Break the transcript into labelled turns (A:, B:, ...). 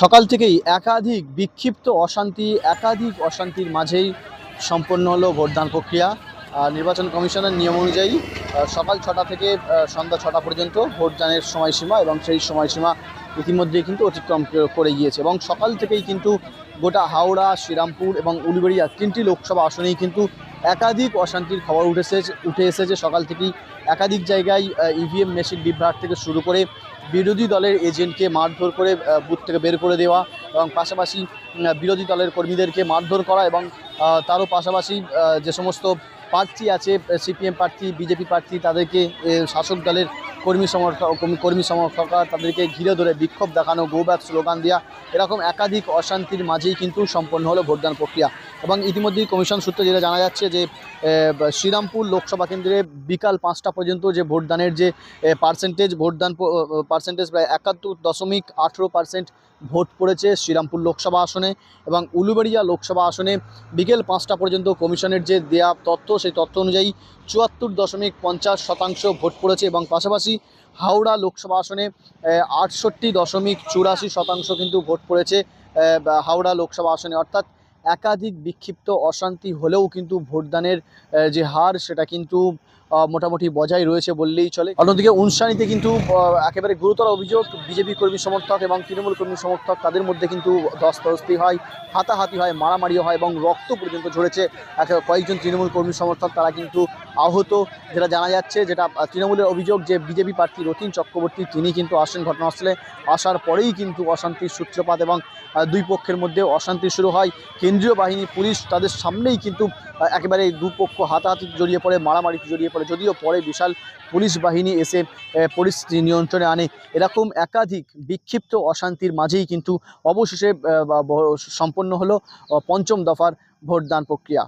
A: সকাল থেকেই একাধিক বিক্ষিপ্ত অশান্তি, একাধিক অশান্তির মাঝেই সম্পন্ন হলো ভোটদান প্রক্রিয়া। নির্বাচন কমিশনের নিয়ম অনুযায়ী সকাল ছটা থেকে সন্ধ্যা ছটা পর্যন্ত ভোটদানের সময়সীমা এবং সেই সময়সীমা ইতিমধ্যেই কিন্তু অতিক্রম করে গিয়েছে এবং সকাল থেকেই কিন্তু গোটা হাওড়া, শ্রীরামপুর এবং উলুবেড়িয়া তিনটি লোকসভা আসনেই কিন্তু একাধিক অশান্তির খবর উঠেছে, উঠে এসেছে। সকাল থেকেই একাধিক জায়গায় ইভিএম মেশিন বিভ্রাট থেকে শুরু করে বিরোধী দলের এজেন্টকে মারধর করে বুথ থেকে বের করে দেওয়া এবং পাশাপাশি বিরোধী দলের কর্মীদেরকে মারধর করা এবং তারও পাশাপাশি যে সমস্ত প্রার্থী আছে, সিপিএম প্রার্থী, বিজেপি প্রার্থী, তাদেরকে শাসক দলের কর্মী সমর্থক, কর্মী সমর্থকরা তাদেরকে ঘিরে ধরে বিক্ষোভ দেখানো গো ব্যাক স্লোগান দেওয়া এরকম একাধিক অশান্তির মাঝেই কিন্তু সম্পন্ন হলো ভোটদান প্রক্রিয়া। এবং ইতিমধ্যেই কমিশন সূত্রে যেটা জানা যাচ্ছে যে শ্রীরামপুর লোকসভা কেন্দ্রে বিকাল পাঁচটা পর্যন্ত যে ভোটদানের যে পার্সেন্টেজ ভোটদান পার্সেন্টেজ প্রায় একাত্তর দশমিক আঠেরো পার্সেন্ট ভোট পড়েছে শ্রীরামপুর লোকসভা আসনে। এবং উলুবেড়িয়া লোকসভা আসনে বিকেল পাঁচটা পর্যন্ত কমিশনের যে দেয়া তথ্য, সেই তথ্য অনুযায়ী চুয়াত্তর দশমিক পঞ্চাশ শতাংশ ভোট পড়েছে এবং পাশাপাশি হাওড়া লোকসভা আসনে আটষট্টি দশমিক চুরাশি শতাংশ কিন্তু ভোট পড়েছে হাওড়া লোকসভা আসনে। অর্থাৎ একাধিক বিক্ষিপ্ত অশান্তি হলেও কিন্তু ভোটদানের যে হার, সেটা কিন্তু মোটামুটি বজায় রয়েছে বললেই চলে। অন্যদিকে উনসানিতে কিন্তু একেবারে গুরুতর অভিযোগ, বিজেপি কর্মী সমর্থক এবং তৃণমূল কর্মী সমর্থক তাদের মধ্যে কিন্তু দস্তরস্তি হয়, হাতাহাতি হয় মারামারিও হয় এবং রক্ত পর্যন্ত ঝরেছে। কয়েকজন তৃণমূল কর্মী সমর্থক তারা কিন্তু আহত, যেটা জানা যাচ্ছে যেটা তৃণমূলের অভিযোগ যে বিজেপি প্রার্থী রতিন চক্রবর্তী, তিনি কিন্তু আসেন ঘটনাস্থলে। আসার পরেই কিন্তু অশান্তির সূত্রপাত এবং দুই পক্ষের মধ্যে অশান্তি শুরু হয়। কেন্দ্রীয় বাহিনী, পুলিশ তাদের সামনেই কিন্তু একেবারে দুপক্ষ হাতাহাতি জড়িয়ে পড়ে মারামারিতে জড়িয়ে পড়ে। যদিও পরে বিশাল পুলিশ বাহিনী এসে পরিস্থিতি নিয়ন্ত্রণে আনে। এরকম একাধিক বিক্ষিপ্ত অশান্তির মাঝেই কিন্তু অবশেষে সম্পন্ন হলো পঞ্চম দফার ভোটদান প্রক্রিয়া।